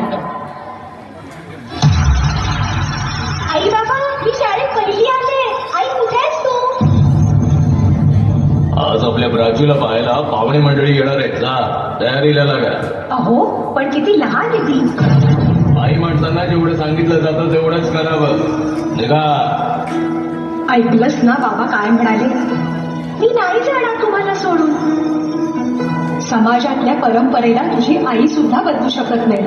मिळतं आई बाबा मी शाळेत पहिली आले आई कुठे तू? आज आपल्या प्राचीला पाहायला पाहुणे मंडळी येणार आहेत. जा तयारीला लागा. अहो पण किती लहान आहे ती. आई माणसांना जेवढं सांगितलं जातं तेवढंच करावं. निघा. ऐकलंस ना बाबा काय म्हणाले? मी नाही जाणार तुम्हाला सोडून. समाजातल्या परंपरेला तुझी आई सुद्धा बदलू शकत नाही.